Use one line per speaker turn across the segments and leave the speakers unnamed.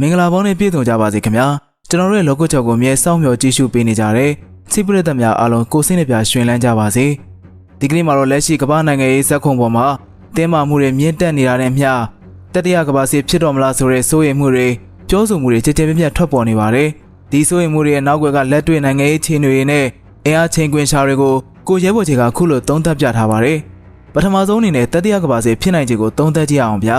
မင်္ဂလာပေါင်းနဲ့ပြည့်စုံကြပါစေခင်ဗျာကျွန်တော်တို့ရဲ့ logo ချောက်ကိုအမြဲစောင့်မျှော်ကြည့်ရှုပေးနေကြတဲ့စိတ်ပရိသတ်များအားလုံးကိုယ်စိတ်နှပြရှင်လန်းကြပါစေဒီကနေ့မှာတော့လက်ရှိကမ္ဘာနိုင်ငံရေးဇက်ခုံပေါ်မှာတင်းမာမှုတွေမြင့်တက်နေတာနဲ့မျှတတိယကမ္ဘာစစ်ဖြစ်တော်မလားဆိုတဲ့စိုးရိမ်မှုတွေပြောဆိုမှုတွေကြည်ကြဲပြန့်ပြန့်ထွက်ပေါ်နေပါတယ်ဒီစိုးရိမ်မှုတွေရဲ့နောက်ွယ်ကလက်တွေ့နိုင်ငံရေးခြေတွေနဲ့အင်အားချိန်ခွင်ရှာတွေကိုကိုရဲဘော်ကြီးကခုလိုသုံးသပ်ပြထားပါတယ်ပထမဆုံးအနေနဲ့တတိယကမ္ဘာစစ်ဖြစ်နိုင်ခြေကိုသုံးသပ်ကြည့်အောင်ဗျာ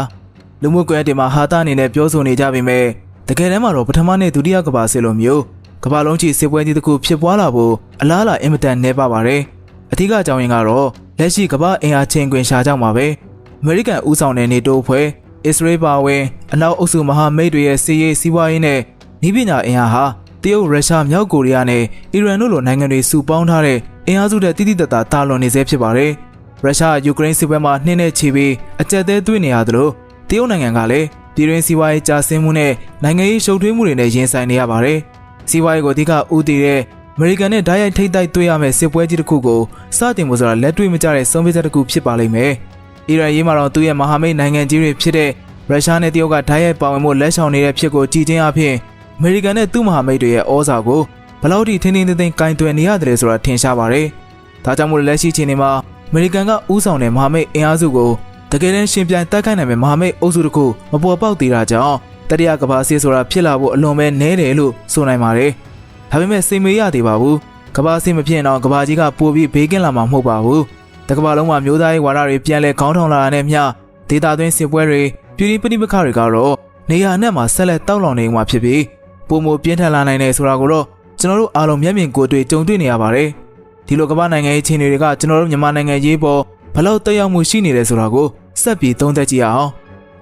လူမှုကွန်ရက်တွေမှာဟာတာအနေနဲ့ပြောဆိုနေကြပေမဲ့တကယ်တမ်းမှာတော့ပထမနဲ့ဒုတိယကမ္ဘာစစ်လိုမျိုးကမ္ဘာလုံးကြီးစစ်ပွဲကြီးတစ်ခုဖြစ်ပွားလာဖို့အလားအလာအင်မတန်နှဲပါပါတယ်။အထူးအကြောင်းရင်းကတော့လက်ရှိကမ္ဘာအင်အားချင်းခွင်ရှာကြောင့်ပါပဲ။အမေရိကန်ဦးဆောင်တဲ့နေတိုးအဖွဲ့အစ္စရေးပါဝင်အနောက်အုပ်စုမဟာမိတ်တွေရဲ့စီးရေးစီးပွားရေးနဲ့ဤပညာအင်အားဟာတရုတ်ရုရှားမြောက်ကိုရီးယားနဲ့အီရန်တို့လိုနိုင်ငံတွေစုပေါင်းထားတဲ့အင်အားစုတဲ့တိတိတတ်တာတာလွန်နေစေဖြစ်ပါတယ်။ရုရှားယူကရိန်းစစ်ပွဲမှာနှင်းနဲ့ချီပြီးအကြက်သေးတွေ့နေရသလို တရုတ်နိုင်ငံကလည်းပြည်တွင်းစီးပွားရေးကြာဆင်းမှုနဲ့နိုင်ငံရေးရှုပ်ထွေးမှုတွေနဲ့ရင်ဆိုင်နေရပါတယ်။စီးပွားရေးကိုအဓိကဦးတည်တဲ့အမေရိကန်နဲ့ဓာတ်ရိုက်ထိတ်တိုက်တွေ့ရမယ့်စစ်ပွဲကြီးတစ်ခုကိုစတင်ဖို့ဆိုတာလက်တွေ့မကျတဲ့ဆုံးဖြတ်ချက်တစ်ခုဖြစ်ပါလိမ့်မယ်။အီရန်ရေးမှာတော့သူ့ရဲ့မဟာမိတ်နိုင်ငံကြီးတွေဖြစ်တဲ့ရုရှားနဲ့တရုတ်ကဓာတ်ရိုက်ပါဝင်မှုလက်ဆောင်နေတဲ့ဖြစ်ကိုကြည်ချင်းအဖြစ်အမေရိကန်နဲ့သူ့မဟာမိတ်တွေရဲ့ဩဇာကိုဘယ်လောက်ထိထင်းထင်းသိမ်းသိမ်းကင်တွယ်နေရတယ်ဆိုတာထင်ရှားပါတယ်။ဒါကြောင့်မို့လက်ရှိချိန်မှာအမေရိကန်ကဦးဆောင်တဲ့မဟာမိတ်အင်အားစုကို တကယ်တမ်းရှင်ပြိုင်တိုက်ခိုက်နိုင်မယ့်မဟာမိတ်အုပ်စုတစ်ခုမပေါ်ပေါက်သေးတာကြောင့်တတိယကမ္ဘာစစ်ဆိုတာဖြစ်လာဖို့အလွန်ပဲနည်းတယ်လို့ဆိုနိုင်ပါတယ်။ဒါပေမဲ့စိတ်မေးရသေးပါဘူး။ကမ္ဘာစစ်မဖြစ်ရင်တော့ကမ္ဘာကြီးကပိုပြီးဘေးကင်းလာမှာမဟုတ်ပါဘူး။တကမ္ဘာလုံးမှာမျိုးသားရေးဝါဒတွေပြန်လဲခေါင်းထောင်လာတာနဲ့မျှဒေတာသွင်းစစ်ပွဲတွေပြည်ပဋိပက္ခတွေကတော့နေရာအနှံ့မှာဆက်လက်တောက်လောင်နေမှာဖြစ်ပြီးပုံမပြင်းထန်လာနိုင်တယ်ဆိုတာကိုတော့ကျွန်တော်တို့အားလုံးမျက်မြင်ကိုယ်တွေ့ကြုံတွေ့နေရပါတယ်။ဒီလိုကမ္ဘာနိုင်ငံရေးချင်းတွေကကျွန်တော်တို့မြန်မာနိုင်ငံရေးပေါ်ဘလောက်တက်ရောက်မှုရှိနေတယ်ဆိုတာကို ဆက်ပြီးသုံးသပ်ကြည့်အောင်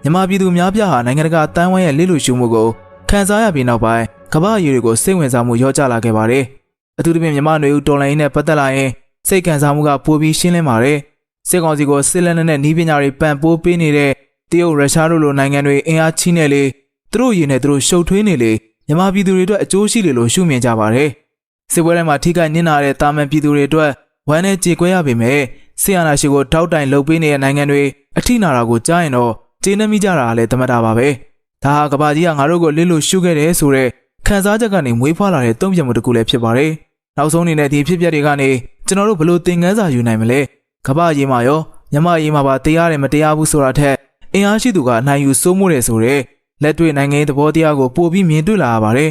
မြန်မာပြည်သူများပြားဟာနိုင်ငံတကာတန်းဝိုင်းရဲ့လစ်လူရှုမှုကိုခံစားရပြီးနောက်ပိုင်းကမ္ဘာအရေးတွေကိုစိတ်ဝင်စားမှုရောကျလာခဲ့ပါတယ်အထူးသဖြင့်မြန်မာနွေဦးတော်လိုင်းနဲ့ပတ်သက်လာရင်စိတ်ခံစားမှုကပိုပြီးရှင်းလင်းပါတယ်စစ်ကောင်စီကိုစစ်လက်နက်နဲ့နှီးပညာတွေပံ့ပိုးပေးနေတဲ့တရုတ်ရုရှားတို့လိုနိုင်ငံတွေအင်အားကြီးနေလေသူတို့ရည်နဲ့သူတို့ရှုပ်ထွေးနေလေမြန်မာပြည်သူတွေအတွက်အကျိုးရှိလေလို့ရှုမြင်ကြပါတယ်စစ်ပွဲထဲမှာထိခိုက်နစ်နာတဲ့တာမန်ပြည်သူတွေအတွက်ဝမ်းနဲ့ကြေကွဲရပေမဲ့ ဆီယနာရှိကိုထောက်တိုင်လှုပ်ပေးနေတဲ့နိုင်ငံတွေအထိနာတာကိုကြားရင်တော့ကျေနပ်မိကြတာလည်းတမတာပါပဲဒါဟာကဘာကြီးကငါတို့ကိုလစ်လို့ရှုခဲ့တယ်ဆိုတော့ခံစားချက်ကနေမွေးဖွားလာတဲ့တုံ့ပြန်မှုတစ်ခုလည်းဖြစ်ပါတယ်နောက်ဆုံးအနေနဲ့ဒီဖြစ်ပျက်တွေကနေကျွန်တော်တို့ဘယ်လိုသင်ခန်းစာယူနိုင်မလဲကဘာရေးမှာရောညမရေးမှာပါတရားတယ်မတရားဘူးဆိုတာထက်အင်အားရှိသူကအနိုင်ယူစိုးမိုးတယ်ဆိုတော့လက်တွေ့နိုင်ငံရေးသဘောတရားကိုပိုပြီးမြင်တွေ့လာရပါတယ်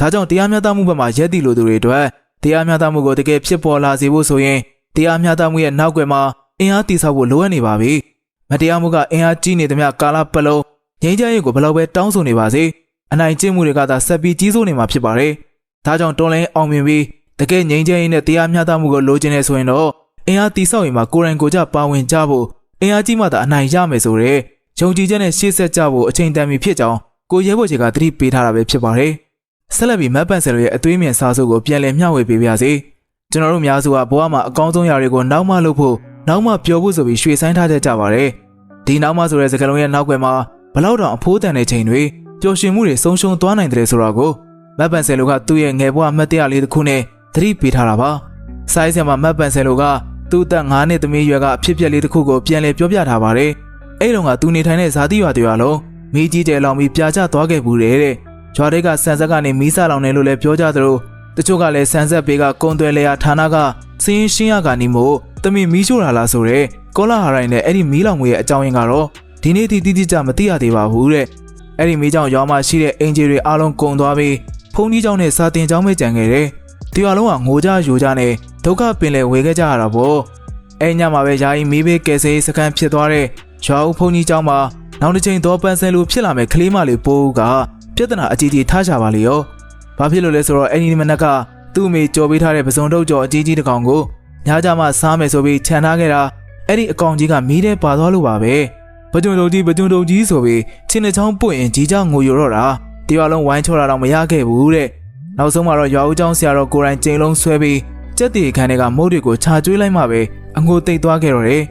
ဒါကြောင့်တရားမျှတမှုဘက်မှာရက်တည်လို့သူတွေအတွက်တရားမျှတမှုကိုတကယ်ဖြစ်ပေါ်လာစေဖို့ဆိုရင် တရားမျှတမှုရဲ့နောက်ွယ်မှာအင်အားတည်ဆောက်ဖို့လိုအပ်နေပါပြီ။မတရားမှုကအင်အားကြီးနေသမျှကာလပတ်လုံးငြိမ်းချမ်းရေးကိုဘယ်လောက်ပဲတောင်းဆိုနေပါစေအနိုင်ကျင့်မှုတွေကသာဆက်ပြီးကြီးစိုးနေမှာဖြစ်ပါတယ်။ဒါကြောင့်တွန်းလှန်အောင်မြင်ပြီးတကယ်ငြိမ်းချမ်းရေးနဲ့တရားမျှတမှုကိုလိုချင်နေဆိုရင်တော့အင်အားတည်ဆောက်ရင်မှာကိုယ်တိုင်ကိုယ်ကျပါဝင်ကြဖို့အင်အားကြီးမှသာအနိုင်ရမယ်ဆိုတဲ့ယုံကြည်ချက်နဲ့ရှေ့ဆက်ကြဖို့အချိန်တန်ပြီဖြစ်ကြောင်းကိုရဲဘော်ချေကသတိပေးထားတာပဲဖြစ်ပါတယ်။ဆက်လက်ပြီးမတ်ပန်ဆယ်ရဲ့အသွေးမြင်စာစုကိုပြန်လည်မျှဝေပေးပါရစေ။ ကျွန်တော်တို့များစုကဘဝမှာအကောင်းဆုံးຢာတွေကိုနောက်မှလုပ်ဖို့နောက်မှပြောဖို့ဆိုပြီးရွှေဆိုင်ထားတတ်ကြပါတယ်။ဒီနောက်မှဆိုတဲ့စကားလုံးရဲ့နောက်ွယ်မှာဘလောက်တောင်အဖိုးတန်တဲ့ချိန်တွေပျော်ရွှင်မှုတွေဆုံးရှုံးသွားနိုင်တယ်ဆိုတာကိုမတ်ပန်ဆယ်လိုကသူ့ရဲ့ငယ်ဘဝမှတ်တရလေးတစ်ခုနဲ့သတိပေးထားတာပါ။ဆိုင်းဆယ်မှာမတ်ပန်ဆယ်လိုကသူ့အသက်9နှစ်သမီးရွယ်ကအဖြစ်ပြက်လေးတစ်ခုကိုပြန်လည်ပြောပြထားပါတယ်။အဲ့တုန်းကသူနေထိုင်တဲ့ဇာတိရွာတွေရွာလုံးမိကြီးကျယ်လောင်ပြီးပြာကျသွားခဲ့ဘူးတဲ့တဲ့။ရွာတွေကဆန်ဆက်ကနေမီးစာလောင်တယ်လို့လည်းပြောကြသလို တချို့ကလည်းဆန်ဆက်ဘေးကကုံသွဲလျာဌာနကစင်းရှင်းရကနေမို့တမိမီးရှို့လာလားဆိုတဲ့ကောလာဟာရိုင်းနဲ့အဲ့ဒီမီးလောင်မှုရဲ့အကြောင်းရင်းကတော့ဒီနေ့ထိတိတိကျမသိရသေးပါဘူးတဲ့အဲ့ဒီမီးကြောင့်ရွာမှာရှိတဲ့အင်ဂျီတွေအားလုံးကုန်သွားပြီးဖုန်ကြီးကြောင့်နဲ့စာတင်ကြောင်းပဲကြံခဲ့တယ်။ဒီရွာလုံးကငိုကြယိုကြနဲ့ဒုက္ခပင်လယ်ဝေခဲ့ကြရတာပေါ့။အဲ့ညမှာပဲယာယီမီးဘေးကယ်ဆယ်ရေးစခန်းဖြစ်သွားတဲ့ရွာဦးဖုန်ကြီးကြောင့်မှာနောက်တစ်ချိန်သောပန်းစဲလိုဖြစ်လာမဲ့ကလေးမလေးပိုးကပြဿနာအကြီးကြီးထားကြပါလေရော။ ဘာဖြစ်လို့လဲဆိုတော့အဲ့ဒီမနက်ကသူ့အမေကြော်ပေးထားတဲ့ပစုံတုပ်ကြော်အကြီးကြီးတစ်ကောင်ကိုညကြမှာစားမယ်ဆိုပြီးခြံထားခဲ့တာအဲ့ဒီအကောင်ကြီးကမီးထဲပါသွားလို့ပါပဲပကြွန်တုပ်ကြီးပကြွန်တုပ်ကြီးဆိုပြီးချင်းတစ်ချောင်းပွင့်ရင်ကြီးကြငိုရတော့တာဒီရွာလုံးဝိုင်းချောတာတော့မရခဲ့ဘူးတဲ့နောက်ဆုံးမှာတော့ရွာဦးကျောင်းဆရာတော်ကိုယ်တိုင်ကျိန်လုံးဆွဲပြီးကြက်တီခန်းတွေကမုတ်တွေကိုခြာကျွေးလိုက်မှပဲအငိုတိတ်သွားခဲ့တော့တယ်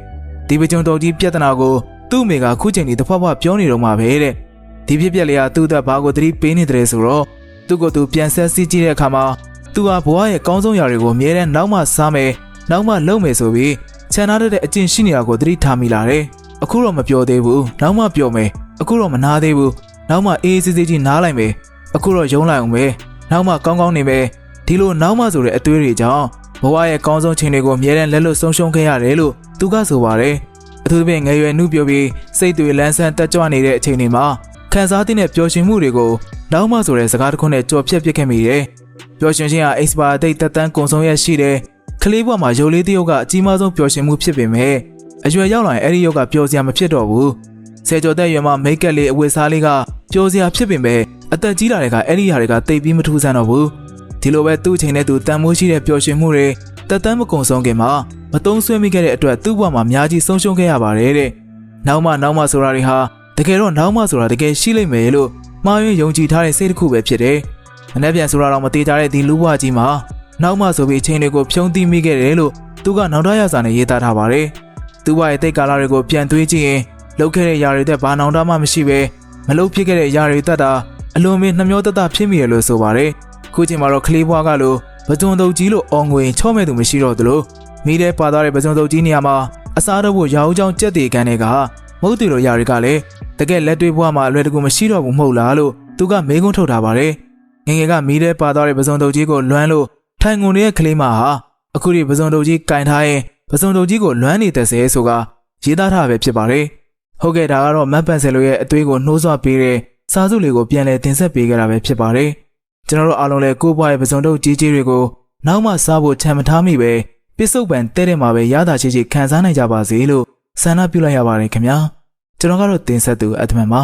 ဒီပကြွန်တုပ်ကြီးပြဿနာကိုသူ့အမေကခုချိန်ဒီတစ်ဖွားဖွားပြောနေတော့မှပဲတဲ့ဒီဖြစ်ပျက်လေးကသူ့သက်ဘာကိုသတိပေးနေတယ်ဆိုတော့ သူ့ကိုယ်သူပြန်ဆက်စီးကြည့်တဲ့အခါမှာသူဟာဘဝရဲ့ကောင်းဆုံးຢာတွေကိုအမြဲတမ်းနောက်မှစားမယ်နောက်မှလုပ်မယ်ဆိုပြီးခြံထားတဲ့အကျင့်ရှိနေတာကိုသတိထားမိလာတယ်အခုတော့မပြောသေးဘူးနောက်မှပြောမယ်အခုတော့မနာသေးဘူးနောက်မှအေးအေးဆေးဆေးကြီးနားလိုက်မယ်အခုတော့ယုံလိုက်အောင်ပဲနောက်မှကောင်းကောင်းနေမယ်ဒီလိုနောက်မှဆိုတဲ့အသွေးတွေကြောင့်ဘဝရဲ့ကောင်းဆုံးချိန်တွေကိုအမြဲတမ်းလက်လွတ်ဆုံးရှုံးခဲ့ရတယ်လို့သူကဆိုပါတယ်အထူးသဖြင့်ငယ်ရွယ်နှုတ်ပြပြီးစိတ်တွေလန်းဆန်းတက်ကြွနေတဲ့အချိန်တွေမှာ ခံစားတဲ့ပျော်ရွှင်မှုတွေကိုနောက်မှဆိုတဲ့စကားတစ်ခုနဲ့ကြော်ဖြတ်ပစ်ခဲ့မိတယ်ပျော်ရွှင်ခြင်းဟာ expire date တက်တန်းကုန်ဆုံးရရှိတယ်ကလေးဘဝမှာရုပ်လေးတစ်ယောက်ကအကြီးမားဆုံးပျော်ရွှင်မှုဖြစ်ပေမဲ့အရွယ်ရောက်လာရင်အဲ့ဒီယောက်ကပျော်စရာမဖြစ်တော့ဘူးဆယ်ကျော်သက်ရွယ်မှာမိတ်ကပ်လေးအဝတ်စားလေးကပျော်စရာဖြစ်ပေမဲ့အသက်ကြီးလာတဲ့ကအဲ့ဒီຢာတွေကတိတ်ပြီးမထူးဆန်းတော့ဘူးဒီလိုပဲသူ့ချိန်နဲ့သူတန်မိုးရှိတဲ့ပျော်ရွှင်မှုတွေတက်တန်းမကုန်ဆုံးခင်မှာမတုံးဆွဲမိခဲ့တဲ့အတွက်သူ့ဘဝမှာအများကြီးဆုံးရှုံးခဲ့ရပါတယ်တဲ့နောက်မှနောက်မှဆိုတာတွေဟာ တကယ်တော့နောက်မှဆိုတာတကယ်ရှိလိမ့်မယ်လို့မှားယွင်းယုံကြည်ထားတဲ့စိတ်တစ်ခုပဲဖြစ်တယ်။အနက်ပြန်ဆိုတာတော့မသေးကြတဲ့ဒီလူဘဝကြီးမှာနောက်မှဆိုပြီးအချိန်တွေကိုဖြုံးသိမိခဲ့တယ်လို့သူကနောက်တော့ရစာနဲ့ရေးသားထားပါတယ်။သူ့ဘဝရဲ့တိတ်ကာလတွေကိုပြန်တွေးကြည့်ရင်လုပ်ခဲ့တဲ့ຢာတွေတက်ဘာနောင်တမှမရှိပဲမလုပ်ဖြစ်ခဲ့တဲ့ຢာတွေတက်တာအလွန်ပဲနှမျောတတဖြစ်မိရလို့ဆိုပါတယ်။ခုချိန်မှာတော့ကလေးဘွားကလိုပကြွန်တုတ်ကြီးလိုအော်ငွေချော့မဲ့သူမရှိတော့သလိုမိတဲ့ပါသွားတဲ့ပကြွန်တုတ်ကြီးနေရာမှာအစားတော့ဖို့ရောင်ချောင်းကြက်တေကန်တွေကမဟုတ်သူလိုຢာတွေကလည်း တကယ်လက်တွေ့ဘွားမှာအလွယ်တကူမရှိတော့ဘူးမဟုတ်လားလို့သူကမေးခွန်းထုတ်ထားပါတယ်။ငယ်ငယ်ကမိတဲ့ပါသွားတဲ့ပကြွန်တုတ်ကြီးကိုလွမ်းလို့ထိုင်ငုံနေတဲ့ကလေးမဟာအခုဒီပကြွန်တုတ်ကြီးကင်ထားရင်ပကြွန်တုတ်ကြီးကိုလွမ်းနေတဲ့ဆဲဆိုကရေးသားထားပဲဖြစ်ပါတယ်။ဟုတ်ကဲ့ဒါကတော့မတ်ပန်ဆယ်လိုရဲ့အသွေးကိုနှိုးဆွပေးတဲ့စာစုလေးကိုပြန်လည်တင်ဆက်ပေးကြတာပဲဖြစ်ပါတယ်။ကျွန်တော်တို့အားလုံးလည်းကိုယ့်ဘဝရဲ့ပကြွန်တုတ်ကြီးကြီးတွေကိုနောက်မှစားဖို့ချန်မထားမိပဲပစ္စုပန်တဲ့တဲ့မှာပဲရတာချေချေခံစားနိုင်ကြပါစေလို့ဆန္ဒပြုလိုက်ရပါတယ်ခင်ဗျာ ကျွန်တော်ကတော့တင်ဆက်သူအတမန်ပါ